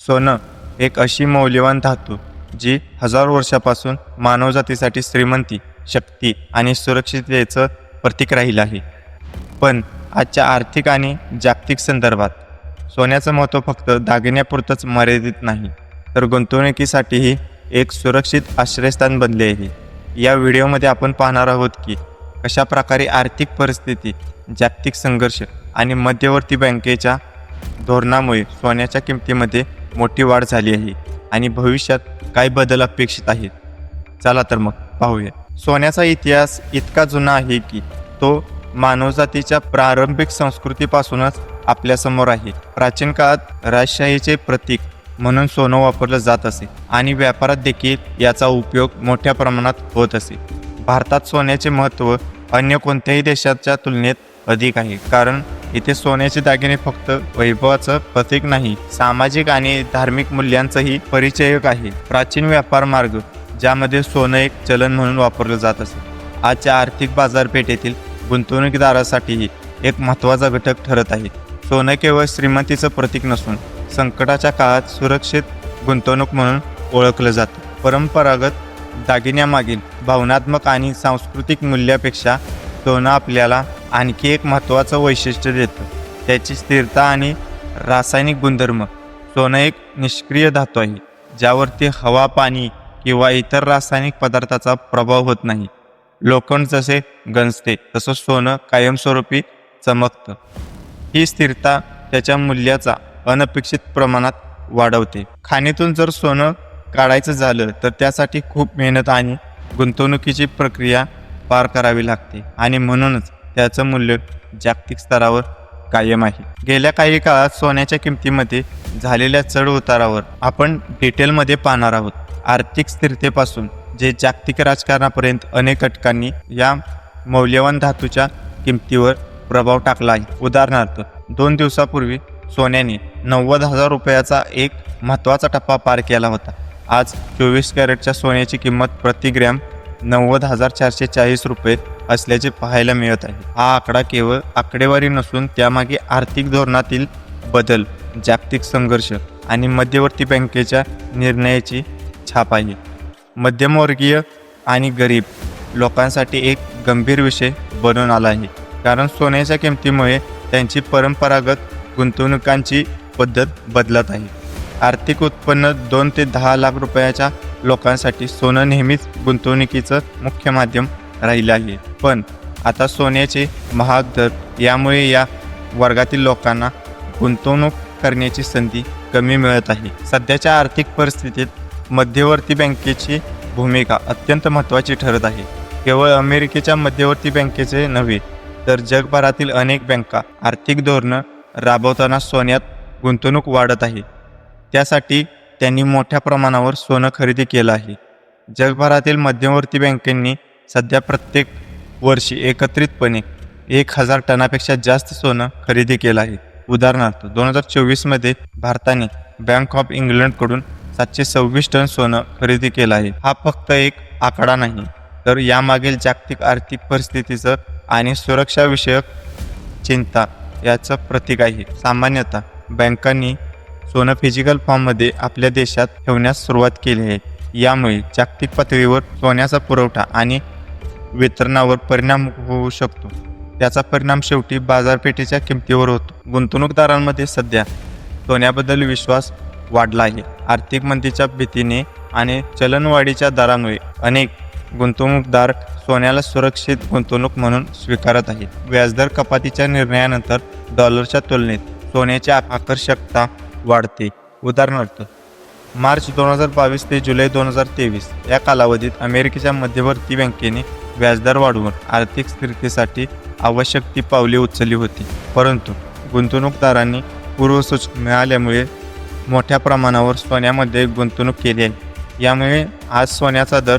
सोनं एक अशी मौल्यवान धातू जी हजारो वर्षापासून मानवजातीसाठी श्रीमंती शक्ती आणि सुरक्षिततेचं प्रतीक राहिलं आहे. पण आजच्या आर्थिक आणि जागतिक संदर्भात सोन्याचं महत्त्व फक्त दागिन्यापुरतंच मर्यादित नाही तर गुंतवणुकीसाठीही एक सुरक्षित आश्रयस्थान बनले आहे. या व्हिडिओमध्ये आपण पाहणार आहोत की कशा प्रकारे आर्थिक परिस्थिती जागतिक संघर्ष आणि मध्यवर्ती बँकेच्या धोरणामुळे सोन्याच्या किमतीमध्ये मोठी वाढ झाली आहे आणि भविष्यात काय बदल अपेक्षित आहेत. चला तर मग पाहूया. सोन्याचा इतिहास इतका जुना आहे की तो मानवजातीच्या प्रारंभिक संस्कृतीपासूनच आपल्यासमोर आहे. प्राचीन काळात राजशाहीचे प्रतीक म्हणून सोनं वापरलं जात असे आणि व्यापारात देखील याचा उपयोग मोठ्या प्रमाणात होत असे. भारतात सोन्याचे महत्त्व अन्य कोणत्याही देशाच्या तुलनेत अधिक आहे. कारण इथे सोन्याचे दागिने फक्त वैभवाचं प्रतीक नाही सामाजिक आणि धार्मिक मूल्यांचंही परिचयक आहे. प्राचीन व्यापार मार्ग ज्यामध्ये सोनं एक चलन म्हणून वापरलं जात असे. आजच्या आर्थिक बाजारपेठेतील गुंतवणूकदारासाठीही एक महत्त्वाचा घटक ठरत आहे. सोनं केवळ श्रीमंतीचं प्रतीक नसून संकटाच्या काळात सुरक्षित गुंतवणूक म्हणून ओळखलं जातं. परंपरागत दागिन्यामागील भावनात्मक आणि सांस्कृतिक मूल्यापेक्षा सोनं आपल्याला आणखी एक महत्त्वाचं वैशिष्ट्य देतं. त्याची स्थिरता आणि रासायनिक गुणधर्म. सोनं एक निष्क्रिय धातू आहे ज्यावरती हवा पाणी किंवा इतर रासायनिक पदार्थाचा प्रभाव होत नाही. लोखंड जसे गंजते तसं सोनं कायमस्वरूपी चमकतं. ही स्थिरता त्याच्या मूल्याचा अनपेक्षित प्रमाणात वाढवते. खाणीतून जर सोनं काढायचं झालं तर त्यासाठी खूप मेहनत आणि गुंतवणुकीची प्रक्रिया पार करावी लागते. आणि म्हणूनच त्याचं मूल्य जागतिक स्तरावर कायम आहे. गेल्या काही काळात सोन्याच्या किमतीमध्ये झालेल्या चढ उतारावर आपण डिटेलमध्ये पाहणार आहोत. आर्थिक स्थिरतेपासून जे जागतिक राजकारणापर्यंत अनेक घटकांनी या मौल्यवान धातूच्या किमतीवर प्रभाव टाकला आहे. उदाहरणार्थ दोन दिवसापूर्वी सोन्याने नव्वद हजार रुपयाचा एक महत्त्वाचा टप्पा पार केला होता. आज चोवीस कॅरेटच्या सोन्याची किंमत प्रति ग्रॅम नव्वद हजार चारशे चाळीस रुपये असल्याचे पाहायला मिळत आहे. हा आकडा केवळ आकडेवारी नसून त्यामागे आर्थिक धोरणातील बदल जागतिक संघर्ष आणि मध्यवर्ती बँकेच्या निर्णयाची छाप आहे. मध्यमवर्गीय आणि गरीब लोकांसाठी एक गंभीर विषय बनून आला आहे. कारण सोन्याच्या किमतीमुळे त्यांची परंपरागत गुंतवणुकांची पद्धत बदलत आहे. आर्थिक उत्पन्न दोन ते दहा लाख रुपयाच्या लोकांसाठी सोनं नेहमीच गुंतवणुकीचं मुख्य माध्यम राहिले आहे. पण आता सोन्याचे महाग दर यामुळे या वर्गातील लोकांना गुंतवणूक करण्याची संधी कमी मिळत आहे. सध्याच्या आर्थिक परिस्थितीत मध्यवर्ती बँकेची भूमिका अत्यंत महत्त्वाची ठरत आहे. केवळ अमेरिकेच्या मध्यवर्ती बँकेचे नव्हे तर जगभरातील अनेक बँका आर्थिक धोरणं राबवताना सोन्यात गुंतवणूक वाढत आहे. त्यासाठी त्यांनी मोठ्या प्रमाणावर सोनं खरेदी केलं आहे. जगभरातील मध्यवर्ती बँकेंनी सध्या प्रत्येक वर्षी एकत्रितपणे एक हजार टनापेक्षा जास्त सोनं खरेदी केलं आहे. उदाहरणार्थ दोन हजार चोवीसमध्ये भारताने बँक ऑफ इंग्लंडकडून सातशे सव्वीस टन सोनं खरेदी केलं आहे. हा फक्त एक आकडा नाही तर यामागील जागतिक आर्थिक परिस्थितीचं आणि सुरक्षाविषयक चिंता याचं प्रतीक आहे. सामान्यतः बँकांनी सोनं फिजिकल फॉर्ममध्ये आपल्या देशात ठेवण्यास सुरुवात केली आहे. यामुळे जागतिक पातळीवर सोन्याचा पुरवठा आणि वितरणावर परिणाम होऊ शकतो. त्याचा परिणाम शेवटी बाजारपेठेच्या किमतीवर होतो. गुंतवणूकदारांमध्ये सध्या सोन्याबद्दल विश्वास वाढला आहे. आर्थिक मंदीच्या भीतीने आणि चलनवाढीच्या दरामुळे अनेक गुंतवणूकदार सोन्याला सुरक्षित गुंतवणूक म्हणून स्वीकारत आहेत. व्याजदर कपातीच्या निर्णयानंतर डॉलरच्या तुलनेत सोन्याची आकर्षकता वाढते. उदाहरणार्थ मार्च दोन हजार बावीस ते जुलै दोन हजार तेवीस या कालावधीत अमेरिकेच्या मध्यवर्ती बँकेने व्याजदर वाढवून आर्थिक स्थिरतेसाठी आवश्यक ती पावले उचलली होती. परंतु गुंतवणूकदारांनी पूर्वसूचना मिळाल्यामुळे मोठ्या प्रमाणावर सोन्यामध्ये गुंतवणूक केली आहे. यामुळे आज सोन्याचा दर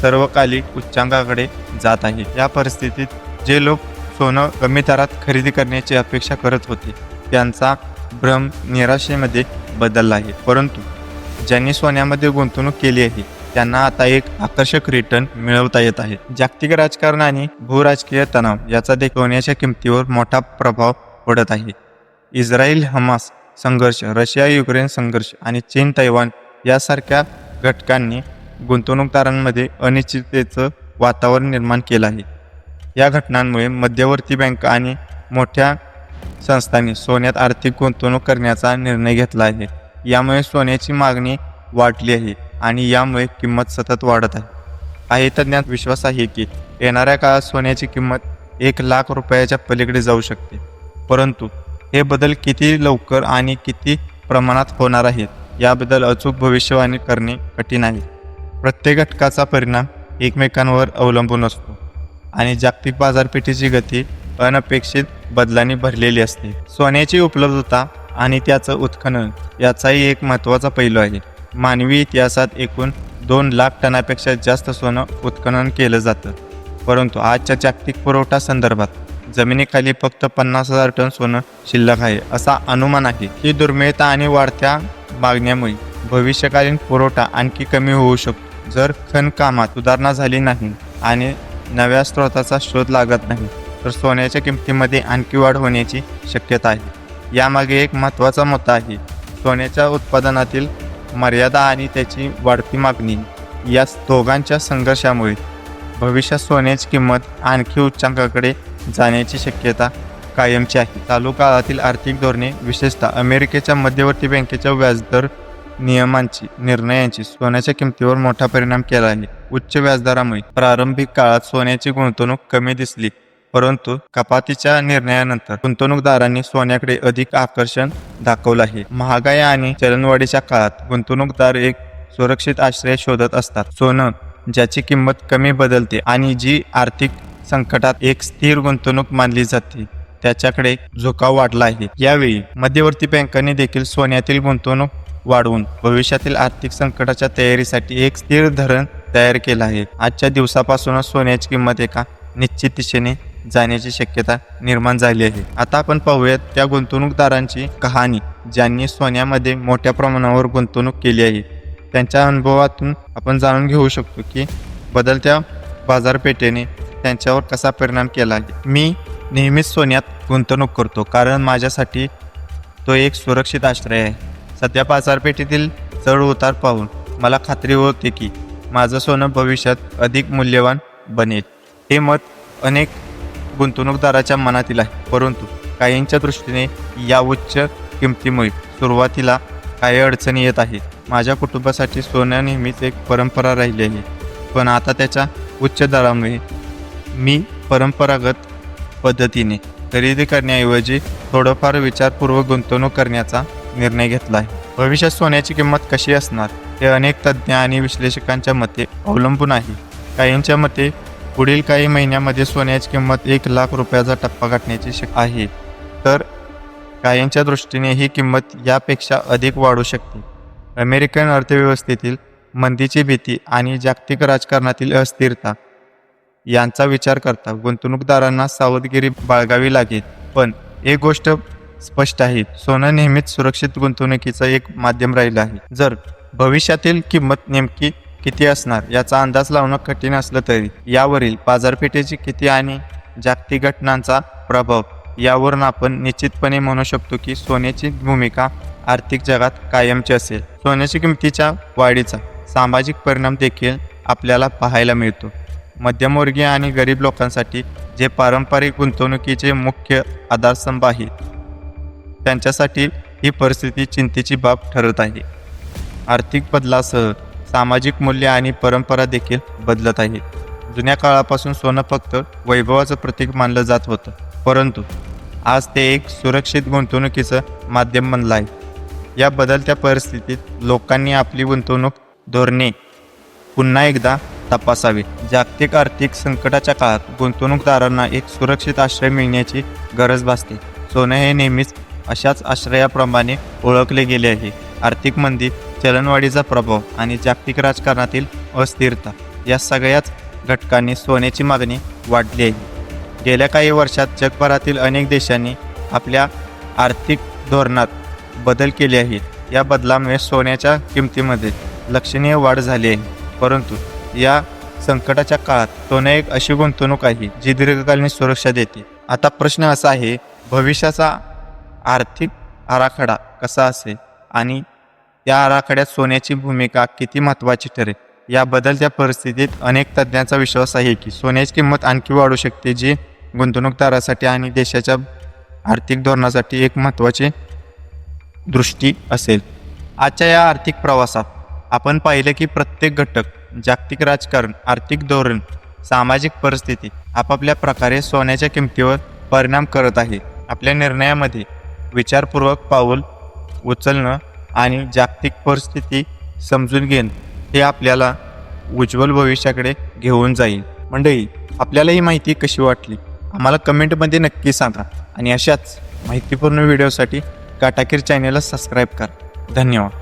सर्वकालिक उच्चांकाकडे जात आहे. या परिस्थितीत जे लोक सोनं कमी दरात खरेदी करण्याची अपेक्षा करत होते त्यांचा भ्रम निराशेमध्ये बदलला आहे. परंतु ज्यांनी सोन्यामध्ये गुंतवणूक केली आहे त्यांना आता एक आकर्षक रिटर्न मिळवता येत आहे. जागतिक राजकारण आणि भूराजकीय तणाव याचा देखील सोन्याच्या किमतीवर मोठा प्रभाव पडत आहे. इस्रायल हमास संघर्ष रशिया युक्रेन संघर्ष आणि चीन तैवान यासारख्या घटकांनी गुंतवणूकदारांमध्ये अनिश्चिततेचं वातावरण निर्माण केलं आहे. या घटनांमुळे मध्यवर्ती बँक आणि मोठ्या संस्थांनी सोन्यात आर्थिक गुंतवणूक करण्याचा निर्णय घेतला आहे. यामुळे सोन्याची मागणी वाढली आहे आणि यामुळे किंमत सतत वाढत आहे. काही तज्ज्ञात विश्वास आहे की येणाऱ्या काळात सोन्याची किंमत एक लाख रुपयाच्या पलीकडे जाऊ शकते. परंतु हे बदल किती लवकर आणि किती प्रमाणात होणार आहेत याबद्दल अचूक भविष्यवाणी करणे कठीण आहे. प्रत्येक घटकाचा परिणाम एकमेकांवर अवलंबून असतो आणि जागतिक बाजारपेठेची गती अनपेक्षित बदलांनी भरलेली असते. सोन्याची उपलब्धता आणि त्याचं उत्खनन याचाही एक महत्त्वाचा पैलू आहे. मानवी इतिहासात एकूण दोन लाख टनापेक्षा जास्त सोनं उत्खनन केलं जातं. परंतु आजच्या जागतिक पुरवठा संदर्भात जमिनीखाली फक्त पन्नास हजार टन सोनं शिल्लक आहे असा अनुमान आहे. ही दुर्मिळता आणि वाढत्या मागण्यामुळे भविष्यकालीन पुरवठा आणखी कमी होऊ शकतो. जर खनकामात सुधारणा झाली नाही आणि नव्या स्रोताचा शोध लागत नाही तर सोन्याच्या किमतीमध्ये आणखी वाढ होण्याची शक्यता आहे. यामागे एक महत्त्वाचा मुद्दा आहे. सोन्याच्या उत्पादनातील मर्यादा आणि त्याची वाढती मागणी या दोघांच्या संघर्षामुळे. भविष्यात सोन्याची किंमत आणखी उच्चांकाकडे जाण्याची शक्यता कायमची आहे. चालू काळातील आर्थिक धोरणे विशेषतः अमेरिकेच्या मध्यवर्ती बँकेच्या व्याजदर नियमांची निर्णयांची सोन्याच्या किमतीवर मोठा परिणाम केला आहे. उच्च व्याजदरामुळे प्रारंभिक काळात सोन्याची गुंतवणूक कमी दिसली. परंतु कपातीच्या निर्णयानंतर गुंतवणूकदारांनी सोन्याकडे अधिक आकर्षण दाखवलं आहे महागाई आणि चलनवाढीच्या काळात गुंतवणूकदार एक सुरक्षित आश्रय शोधत असतात. सोनं ज्याची किंमत कमी बदलते आणि जी आर्थिक संकटात एक स्थिर गुंतवणूक मानली जाते त्याच्याकडे झुकाव वाढला आहे यावेळी मध्यवर्ती बँकांनी देखील सोन्यातील गुंतवणूक वाढवून भविष्यातील आर्थिक संकटाच्या तयारीसाठी एक स्थिर धरण तयार केलं आहे. आजच्या दिवसापासूनच सोन्याची किंमत एका निश्चित दिशेने जाण्याची शक्यता निर्माण झाली आहे. आता आपण पाहूयात त्या गुंतवणूकदारांची कहाणी ज्यांनी सोन्यामध्ये मोठ्या प्रमाणावर गुंतवणूक केली आहे. त्यांच्या अनुभवातून आपण जाणून घेऊ शकतो की बदलत्या बाजारपेठेने त्यांच्यावर कसा परिणाम केला आहे. मी नेहमीच सोन्यात गुंतवणूक करतो कारण माझ्यासाठी तो एक सुरक्षित आश्रय आहे. सध्या बाजारपेठेतील चढ उतार पाहून मला खात्री होते की माझं सोनं भविष्यात अधिक मूल्यवान बनेल. हे मत अनेक गुंतवणूकदाराच्या मनातील आहे. परंतु काहींच्या दृष्टीने या उच्च किमतीमुळे सुरुवातीला काही अडचणी येत आहेत. माझ्या कुटुंबासाठी सोन्या नेहमीच एक परंपरा राहिली आहे. पण आता त्याच्या उच्च दरामुळे मी परंपरागत पद्धतीने खरेदी करण्याऐवजी थोडंफार विचारपूर्वक गुंतवणूक करण्याचा निर्णय घेतला आहे. भविष्यात सोन्याची किंमत कशी असणार हे अनेक तज्ज्ञ आणि विश्लेषकांच्या मते अवलंबून आहे. काहींच्या मते पुढील काही महिन्यामध्ये सोन्याची किंमत एक लाख रुपयाचा टप्पा गाठण्याची शक्य आहे. तर काहींच्या दृष्टीने ही किंमत यापेक्षा अधिक वाढू शकते. अमेरिकन अर्थव्यवस्थेतील मंदीची भीती आणि जागतिक राजकारणातील अस्थिरता यांचा विचार करता गुंतवणूकदारांना सावधगिरी बाळगावी लागेल. पण एक गोष्ट स्पष्ट आहे सोनं नेहमीच सुरक्षित गुंतवणुकीचं एक माध्यम राहिलं आहे. जर भविष्यातील किंमत नेमकी किती असणार? याचा अंदाज लावणं कठीण असलं तरी. यावरील बाजारपेठेची किती आणि जागतिक घटनांचा प्रभाव? यावरून आपण निश्चितपणे म्हणू शकतो की सोन्याची भूमिका आर्थिक जगात कायमची असेल. सोन्याच्या किमतीच्या वाढीचा सामाजिक परिणाम देखील आपल्याला पाहायला मिळतो. मध्यमवर्गीय आणि गरीब लोकांसाठी जे पारंपरिक गुंतवणुकीचे मुख्य आधारस्तंभ आहेत त्यांच्यासाठी ही परिस्थिती चिंतेची बाब ठरत आहे. आर्थिक बदलासह सामाजिक मूल्य आणि परंपरा देखील बदलत आहेत. जुन्या काळापासून सोनं फक्त वैभवाचं प्रतीक मानलं जात होतं. परंतु आज ते एक सुरक्षित गुंतवणुकीचं माध्यम बनलं आहे. या बदलत्या परिस्थितीत लोकांनी आपली गुंतवणूक धोरणे पुन्हा एकदा तपासावी. जागतिक आर्थिक संकटाच्या काळात गुंतवणूकदारांना एक सुरक्षित आश्रय मिळण्याची गरज भासते. सोनं हे नेहमीच अशाच आश्रयाप्रमाणे ओळखले गेले आहे. आर्थिक मंदी चलनवाढीचा प्रभाव आणि जागतिक राजकारणातील अस्थिरता या सगळ्याच घटकांनी सोन्याची मागणी वाढली आहे. गेल्या काही वर्षात जगभरातील अनेक देशांनी आपल्या आर्थिक धोरणात बदल केले आहेत. या बदलामुळे सोन्याच्या किमतीमध्ये लक्षणीय वाढ झाली आहे. परंतु या संकटाच्या काळात सोनं एक अशी गुंतवणूक आहे जी दीर्घकालीन सुरक्षा देते. आता प्रश्न असा आहे भविष्याचा आर्थिक आराखडा कसा असेल आणि त्या आराखड्यात सोन्याची भूमिका किती महत्त्वाची ठरेल? या बदलत्या परिस्थितीत अनेक तज्ज्ञांचा विश्वास आहे की सोन्याची किंमत आणखी वाढू शकते जी गुंतवणूकदारासाठी आणि देशाच्या आर्थिक धोरणासाठी एक महत्त्वाची दृष्टी असेल. आजच्या या आर्थिक प्रवासात आपण पाहिलं की प्रत्येक घटक जागतिक राजकारण आर्थिक धोरण सामाजिक परिस्थिती आपापल्या प्रकारे सोन्याच्या किमतीवर परिणाम करत आहे. आपल्या निर्णयामध्ये विचारपूर्वक पाऊल उचलणं आणि जागतिक परिस्थिती समजून घेणं हे आपल्याला उज्ज्वल भविष्याकडे घेऊन जाईल. मंडळी आपल्याला ही माहिती कशी वाटली? आम्हाला कमेंटमध्ये नक्की सांगा आणि अशाच माहितीपूर्ण व्हिडिओसाठी काटाकीर चॅनेलला सबस्क्राईब करा. धन्यवाद.